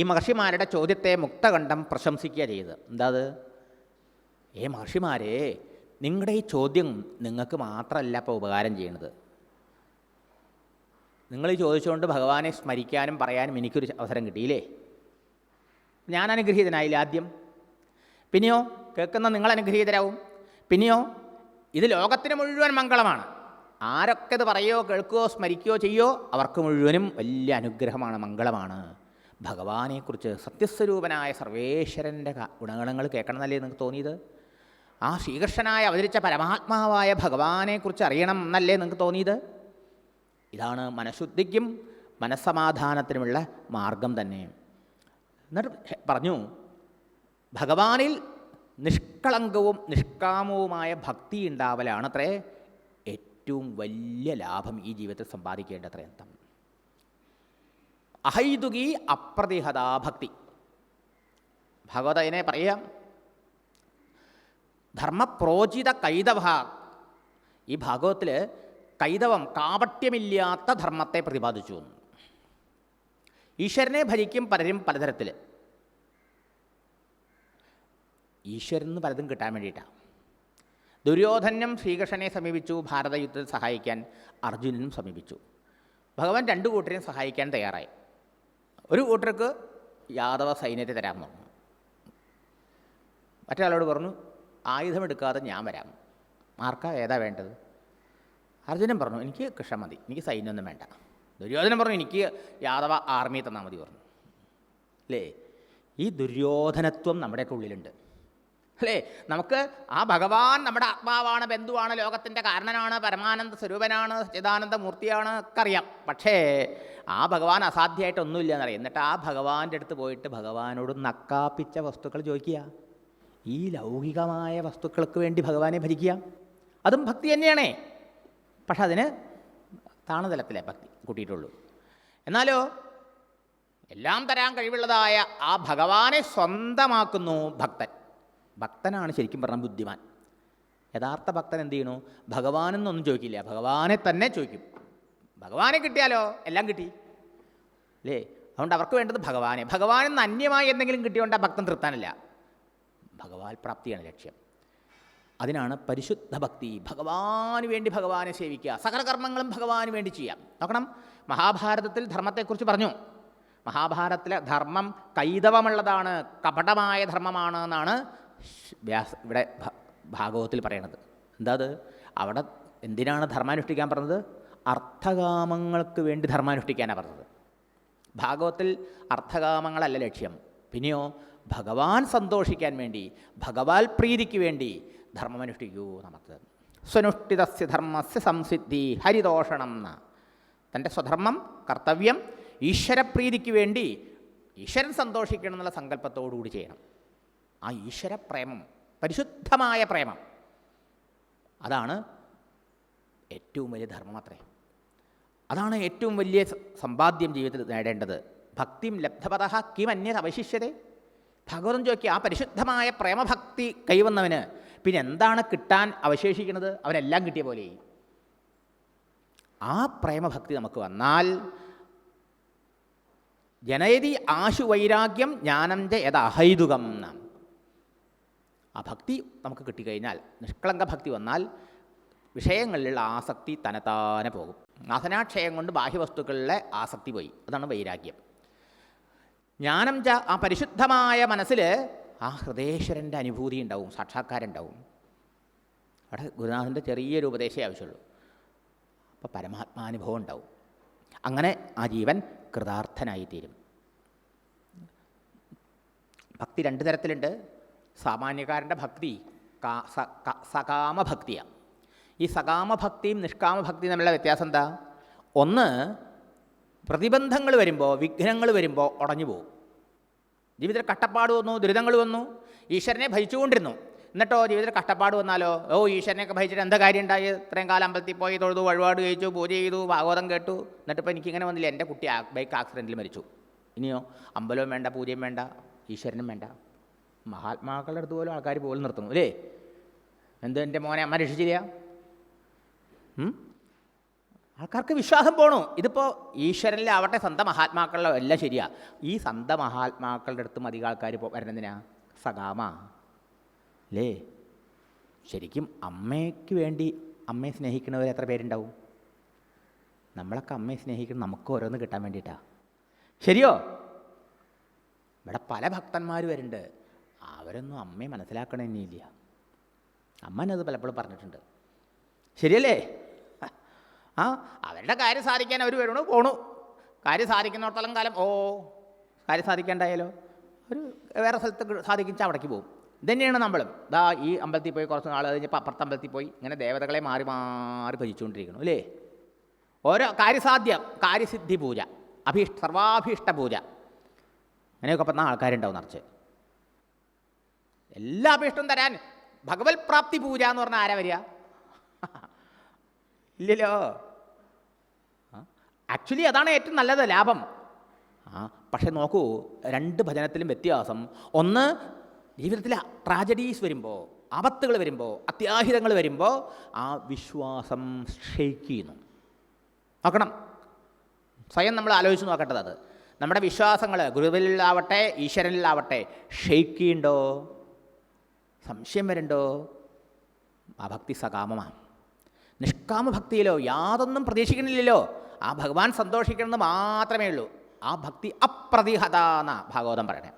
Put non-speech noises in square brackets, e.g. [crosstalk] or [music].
ഈ മഹർഷിമാരുടെ ചോദ്യത്തെ മുക്തകണ്ഠം പ്രശംസിക്കുക ചെയ്ത്. എന്താ അത് ഏ മഹർഷിമാരെ നിങ്ങളുടെ ഈ ചോദ്യം നിങ്ങൾക്ക് മാത്രമല്ല ഇപ്പോൾ ഉപകാരം ചെയ്യണത്. നിങ്ങൾ ഈ ചോദിച്ചുകൊണ്ട് ഭഗവാനെ സ്മരിക്കാനും പറയാനും എനിക്കൊരു അവസരം കിട്ടിയില്ലേ? ഞാൻ അനുഗ്രഹീതനായില്ല ആദ്യം? പിന്നെയോ കേൾക്കുന്ന നിങ്ങൾ അനുഗ്രഹീതരാവും? പിന്നെയോ ഇത് ലോകത്തിന് മുഴുവൻ മംഗളമാണ്. ആരൊക്കെ ഇത് പറയുകയോ കേൾക്കുകയോ സ്മരിക്കുകയോ ചെയ്യോ അവർക്ക് മുഴുവനും വലിയ അനുഗ്രഹമാണ് മംഗളമാണ്. ഭഗവാനെക്കുറിച്ച് സത്യസ്വരൂപനായ സർവേശ്വരന്റെ ഗുണഗണങ്ങൾ കേൾക്കണമെന്നല്ലേ നിങ്ങൾക്ക് തോന്നിയത്? ആ ശ്രീകൃഷ്ണനായ അവതരിച്ച പരമാത്മാവായ ഭഗവാനെക്കുറിച്ച് അറിയണം എന്നല്ലേ നിങ്ങൾക്ക് തോന്നിയത്? ഇതാണ് മനഃശുദ്ധിക്കും മനസ്സമാധാനത്തിനുമുള്ള മാർഗം തന്നെ. എന്നിട്ട് പറഞ്ഞു ഭഗവാനിൽ നിഷ്കളങ്കവും നിഷ്കാമവുമായ ഭക്തി ഉണ്ടാവലാണത്രേ ഏറ്റവും വലിയ ലാഭം ഈ ജീവിതത്തിൽ സമ്പാദിക്കേണ്ടത്ര അർത്ഥം അഹൈതുകി അപ്രതിഹതാ ഭക്തി. ഭഗവതനെ പറയാം ധർമ്മപ്രോചിത കൈതവ. ഈ ഭാഗവത്തിൽ കൈതവം കാപട്യമില്ലാത്ത ധർമ്മത്തെ പ്രതിപാദിച്ചു. ഈശ്വരനെ ഭരിക്കും പലരും പലതരത്തിൽ ഈശ്വരന് പലതും കിട്ടാൻ വേണ്ടിയിട്ടാണ് ദുര്യോധനം ശ്രീകൃഷ്ണനെ സമീപിച്ചു ഭാരതയുദ്ധത്തിൽ സഹായിക്കാൻ അർജുനനും സമീപിച്ചു. ഭഗവാൻ രണ്ടു കൂട്ടരെയും സഹായിക്കാൻ തയ്യാറായി. ഒരു കൂട്ടർക്ക് യാദവ സൈന്യത്തെ തരാൻ പറഞ്ഞു. മറ്റൊരാളോട് പറഞ്ഞു ആയുധമെടുക്കാതെ ഞാൻ വരാം. ആർക്കാ ഏതാ വേണ്ടത്? അർജുനൻ പറഞ്ഞു എനിക്ക് കൃഷ്ണ മതി എനിക്ക് സൈന്യമൊന്നും വേണ്ട. ദുര്യോധനൻ പറഞ്ഞു എനിക്ക് യാദവ ആർമി തന്നാൽ മതി പറഞ്ഞു. അല്ലേ ഈ ദുര്യോധനത്വം നമ്മുടെയൊക്കെ ഉള്ളിലുണ്ട്. അല്ലേ? നമുക്ക് ആ ഭഗവാൻ നമ്മുടെ ആത്മാവാണ് ബന്ധുവാണ് ലോകത്തിന്റെ കാരണനാണ് പരമാനന്ദ സ്വരൂപനാണ് സച്ചിദാനന്ദ മൂർത്തിയാണ് ഒക്കെ അറിയാം. പക്ഷേ ആ ഭഗവാൻ അസാധ്യമായിട്ടൊന്നുമില്ല എന്നറിയാം എന്നിട്ട് ആ ഭഗവാന്റെ അടുത്ത് പോയിട്ട് ഭഗവാനോട് നക്കാപ്പിച്ച വസ്തുക്കൾ ചോദിക്കുക. ഈ ലൗകികമായ വസ്തുക്കൾക്ക് വേണ്ടി ഭഗവാനെ ഭരിക്കുക. അതും ഭക്തി തന്നെയാണേ. പക്ഷെ അതിന് താണതലത്തിലെ ഭക്തി കൂട്ടിയിട്ടുള്ളൂ. എന്നാലോ എല്ലാം തരാൻ കഴിവുള്ളതായ ആ ഭഗവാനെ സ്വന്തമാക്കുന്നു ഭക്തൻ. ഭക്തനാണ് ശരിക്കും പറഞ്ഞ ബുദ്ധിമാൻ. യഥാർത്ഥ ഭക്തൻ എന്ത് ചെയ്യണു? ഭഗവാനെന്നൊന്നും ചോദിക്കില്ല. ഭഗവാനെ തന്നെ ചോദിക്കും. ഭഗവാനെ കിട്ടിയാലോ? എല്ലാം കിട്ടി. അല്ലേ? അതുകൊണ്ട് അവർക്ക് വേണ്ടത് ഭഗവാനെ. ഭഗവാൻ എന്ന് അന്യമായി എന്തെങ്കിലും കിട്ടിയോണ്ട് ആ ഭക്തൻ തൃപ്താനല്ല. ഭഗവാൻ പ്രാപ്തിയാണ് ലക്ഷ്യം. അതിനാണ് പരിശുദ്ധ ഭക്തി. ഭഗവാന് വേണ്ടി ഭഗവാനെ സേവിക്കുക. സകല കർമ്മങ്ങളും ഭഗവാന് വേണ്ടി ചെയ്യാം. നോക്കണം. മഹാഭാരതത്തിൽ ധർമ്മത്തെക്കുറിച്ച് പറഞ്ഞു. മഹാഭാരതത്തിലെ ധർമ്മം കൈതവമുള്ളതാണ്. കപടമായ ധർമ്മമാണ് എന്നാണ് വ്യാസ ഇവിടെ ഭാഗവത്തിൽ പറയണത്. എന്താ അത്? അവിടെ എന്തിനാണ് ധർമാനുഷ്ഠിക്കാൻ പറഞ്ഞത്? അർത്ഥകാമങ്ങൾക്ക് വേണ്ടി ധർമാനുഷ്ഠിക്കാനാണ് പറഞ്ഞത്. ഭാഗവത്തിൽ അർത്ഥകാമങ്ങളല്ല ലക്ഷ്യം. പിന്നെയോ ഭഗവാൻ സന്തോഷിക്കാൻ വേണ്ടി ഭഗവാൽ പ്രീതിക്ക് വേണ്ടി ധർമ്മമനുഷ്ഠിക്കൂ നമുക്ക് സ്വനുഷ്ഠിതസ്യ ധർമ്മസ്യ സംസിദ്ധി ഹരിദോഷണം എന്ന തന്റെ സ്വധർമ്മം കർത്തവ്യം ഈശ്വരപ്രീതിക്ക് വേണ്ടി ഈശ്വരൻ സന്തോഷിക്കണം എന്നുള്ള സങ്കല്പത്തോടുകൂടി ചെയ്യണം. ആ ഈശ്വര പ്രേമം പരിശുദ്ധമായ പ്രേമം. അതാണ് ഏറ്റവും വലിയ ധർമ്മം അത്രേ. അതാണ് ഏറ്റവും വലിയ സമ്പാദ്യം ജീവിതത്തിൽ നേടേണ്ടത്. ഭക്തിം ലബ്ധപത കിം അന്യത് അവശിഷ്യതേ. ഭഗവതൻ ചോദിക്കുക ആ പരിശുദ്ധമായ പ്രേമഭക്തി കൈവന്നവന് പിന്നെ എന്താണ് കിട്ടാൻ അവശേഷിക്കുന്നത്? അവനെല്ലാം കിട്ടിയ പോലെ. ആ പ്രേമഭക്തി നമുക്ക് വന്നാൽ ജനയതി ആശു വൈരാഗ്യം ജ്ഞാനം ച യഥ അഹൈതുകം എന്നാണ് ആ ഭക്തി നമുക്ക് കിട്ടിക്കഴിഞ്ഞാൽ നിഷ്കളങ്ക ഭക്തി വന്നാൽ വിഷയങ്ങളിലുള്ള ആസക്തി തനത്താനെ പോകും. നാഥനാക്ഷയം കൊണ്ട് ബാഹ്യവസ്തുക്കളിലെ ആസക്തി പോയി. അതാണ് വൈരാഗ്യം. ജ്ഞാനം ച ആ പരിശുദ്ധമായ മനസ്സിൽ ആ ഹൃദയേശ്വരന്റെ അനുഭൂതി ഉണ്ടാവും സാക്ഷാത്കാരം അവിടെ ഗുരുനാഥന്റെ ചെറിയൊരു ഉപദേശമേ ആവശ്യമുള്ളൂ. അപ്പോൾ പരമാത്മാനുഭവം ഉണ്ടാവും. അങ്ങനെ ആ ജീവൻ കൃതാർത്ഥനായിത്തീരും. ഭക്തി രണ്ട് തരത്തിലുണ്ട്. സാമാന്യക്കാരന്റെ ഭക്തി സകാമഭക്തിയാണ് ഈ സകാമഭക്തിയും നിഷ്കാമഭക്തിയും തമ്മിലുള്ള വ്യത്യാസം എന്താ? ഒന്ന് പ്രതിബന്ധങ്ങൾ വരുമ്പോൾ വിഘ്നങ്ങൾ വരുമ്പോൾ ഉടഞ്ഞു പോകും. ജീവിതത്തിൽ കട്ടപ്പാട് വന്നു ദുരിതങ്ങൾ വന്നു ഈശ്വരനെ ഭജിച്ചുകൊണ്ടിരുന്നു. എന്നിട്ടോ ജീവിതത്തിൽ കഷ്ടപ്പാട് വന്നാലോ? ഓ ഈശ്വരനെയൊക്കെ ഭജിച്ചിട്ട് എന്താ കാര്യം ഉണ്ടായി? ഇത്രയും കാലം അമ്പലത്തിൽ പോയി തൊഴുതു വഴിപാട് കഴിച്ചു പൂജ ചെയ്തു ഭാഗവതം കേട്ടു. എന്നിട്ട് എന്നിട്ടിപ്പോൾ എനിക്കിങ്ങനെ വന്നില്ല. എന്റെ കുട്ടി ബൈക്ക് ആക്സിഡന്റിൽ മരിച്ചു. ഇനിയോ? അമ്പലവും വേണ്ട പൂജയും വേണ്ട ഈശ്വരനും വേണ്ട. മഹാത്മാക്കളുടെ അടുത്ത് പോലും ആൾക്കാർ പോലും നിർത്തുന്നു അല്ലേ? എന്ത് എന്റെ മോനെ അമ്മ രക്ഷിച്ചില്ല? ആൾക്കാർക്ക് വിശ്വാസം പോണു. ഇതിപ്പോൾ ഈശ്വരനിലാവട്ടെ സ്വന്തം മഹാത്മാക്കളിലോ എല്ലാം ശരിയാ. ഈ സന്ത മഹാത്മാക്കളുടെ അടുത്തും അധികം ആൾക്കാർ പോ വരുന്നതിനാ സകാമ അല്ലേ ശരിക്കും അമ്മയ്ക്ക് വേണ്ടി അമ്മയെ സ്നേഹിക്കുന്നവർ എത്ര പേരുണ്ടാവും? നമ്മളൊക്കെ അമ്മയെ സ്നേഹിക്കുന്ന നമുക്ക് ഓരോന്ന് കിട്ടാൻ വേണ്ടിയിട്ടാണ് ശരിയോ? ഇവിടെ പല ഭക്തന്മാർ വരുന്നുണ്ട്. അവരൊന്നും അമ്മയെ മനസ്സിലാക്കണമെന്നില്ല അമ്മനത് പലപ്പോഴും പറഞ്ഞിട്ടുണ്ട്. ശരിയല്ലേ? ആ അവരുടെ കാര്യം സാധിക്കാൻ അവർ വരണു പോണു. കാര്യം സാധിക്കുന്നിടത്തോളം കാലം ഓ കാര്യം സാധിക്കേണ്ടായാലോ? ഒരു വേറെ സ്ഥലത്ത് സാധിക്കിച്ചാൽ അവിടേക്ക് പോകും ഇതന്നെയാണ് നമ്മളും. ദാ ഈ അമ്പലത്തിൽ പോയി കുറച്ച് നാൾ കഴിഞ്ഞപ്പോൾ അപ്പുറത്തെ അമ്പലത്തിൽ പോയി ഇങ്ങനെ ദേവതകളെ മാറി മാറി ഭജിച്ചുകൊണ്ടിരിക്കണം അല്ലേ? ഓരോ കാര്യസാധ്യം കാര്യസിദ്ധി പൂജ അഭീഷ്ട സർവാഭീഷ്ട പൂജ അങ്ങനെയൊക്കെ പറഞ്ഞ ആൾക്കാരുണ്ടാവും നിറച്ച്. എല്ലാ അഭീഷ്ടം തരാൻ. ഭഗവത് പ്രാപ്തി പൂജ എന്ന് പറഞ്ഞാൽ ആരാ വരിക? [laughs] ഇല്ലല്ലോ. ആക്ച്വലി അതാണ് ഏറ്റവും നല്ലത് ലാഭം. ആ പക്ഷെ നോക്കൂ രണ്ട് ഭജനത്തിലും വ്യത്യാസം. ഒന്ന് ജീവിതത്തിലെ ട്രാജഡീസ് വരുമ്പോൾ ആപത്തുകൾ വരുമ്പോൾ അത്യാഹിതങ്ങൾ വരുമ്പോൾ ആ വിശ്വാസം ഷെയ്ക്ക് ചെയ്യുന്നു. നോക്കണം. സ്വയം നമ്മൾ ആലോചിച്ച് നോക്കേണ്ടത് അത്. നമ്മുടെ വിശ്വാസങ്ങൾ ഗുരുവിലാവട്ടെ ഈശ്വരനിലാവട്ടെ ഷെയ്ക്ക് ചെയ്യുന്നുണ്ടോ സംശയം വരണ്ടോ? ആ ഭക്തി സകാമമാണ്. നിഷ്കാമ ഭക്തിയിലോ യാതൊന്നും പ്രതീക്ഷിക്കണില്ലല്ലോ ആ ഭഗവാൻ സന്തോഷിക്കണമെന്ന് മാത്രമേ ഉള്ളൂ. ആ ഭക്തി അപ്രതിഹത എന്നാണ് ഭാഗവതം പറയണേ.